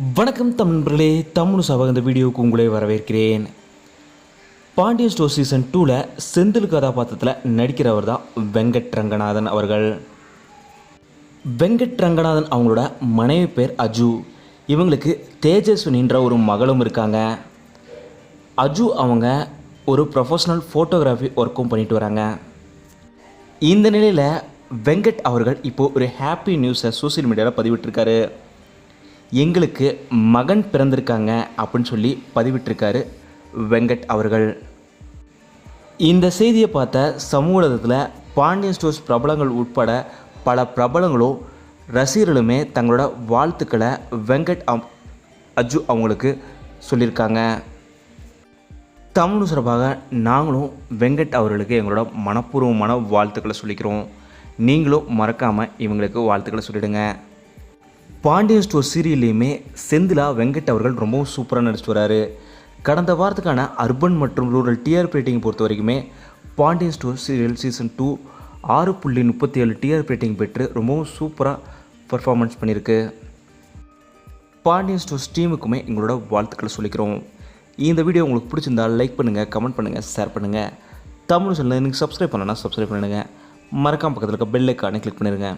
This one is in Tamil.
வணக்கம் தமிழர்களே தமிழ் சபா இந்த வீடியோவுக்கு உங்களை வரவேற்கிறேன். பாண்டியன் ஸ்டோர் சீசன் டூவில் செந்தில் கதாபாத்திரத்தில் நடிக்கிறவர் தான் வெங்கட் ரங்கநாதன் அவர்கள். வெங்கட் ரங்கநாதன் அவங்களோட மனைவி பேர் அஜு. இவங்களுக்கு தேஜஸ்வினின்ற ஒரு மகளும் இருக்காங்க. அஜு அவங்க ஒரு ப்ரொஃபஷனல் ஃபோட்டோகிராஃபி ஒர்க்கும் பண்ணிட்டு வராங்க. இந்த நிலையில் வெங்கட் அவர்கள் இப்போது ஒரு ஹாப்பி நியூஸை சோஷியல் மீடியாவில் பதிவிட்டிருக்காரு. எங்களுக்கு மகன் பிறந்திருக்காங்க அப்படின்னு சொல்லி பதிவிட்டிருக்காரு வெங்கட் அவர்கள். இந்த செய்தியை பார்த்த சமூக ஊடகத்தில் பாண்டியன் ஸ்டோர்ஸ் பிரபலங்கள் உட்பட பல பிரபலங்களும் ரசிகர்களுமே தங்களோட வாழ்த்துக்களை வெங்கட் அம் அஜு அவங்களுக்கு சொல்லியிருக்காங்க. தமிழ் சார்பாக நாங்களும் வெங்கட் அவர்களுக்கு எங்களோட மனப்பூர்வமான வாழ்த்துக்களை சொல்லிக்கிறோம். நீங்களும் மறக்காமல் இவங்களுக்கு வாழ்த்துக்களை சொல்லிவிடுங்க பாண்டியன் ஸ்டோர் சீரியல்லையுமே செந்திலா வெங்கட் அவர்கள் ரொம்பவும் சூப்பராக நடிச்சிட்டு வராரு. கடந்த வாரத்துக்கான அர்பன் மற்றும் ரூரல் டிஆர்பி ரேட்டிங் பொறுத்த வரைக்குமே Pandian store serial season two ஆறு புள்ளி முப்பத்தி ஏழு டிஆர்பி ரேட்டிங் பெற்று ரொம்பவும் சூப்பராக பர்ஃபார்மன்ஸ் பண்ணியிருக்கு. பாண்டியன் ஸ்டோர்ஸ் டீமுக்குமே எங்களோட வாழ்த்துக்களை சொல்லிக்கிறோம். இந்த வீடியோ உங்களுக்கு பிடிச்சிருந்தா லைக் பண்ணுங்கள் கமெண்ட் பண்ணுங்கள் ஷேர் பண்ணுங்கள் தமிழ் சொல்லுங்கள் எனக்கு சப்ஸ்கிரைப் பண்ணலன்னா சப்ஸ்கிரைப் பண்ணிடுங்க. மறக்காம பக்கத்தில் இருக்க பெல் ஐக்கானே கிளிக் பண்ணிடுங்க.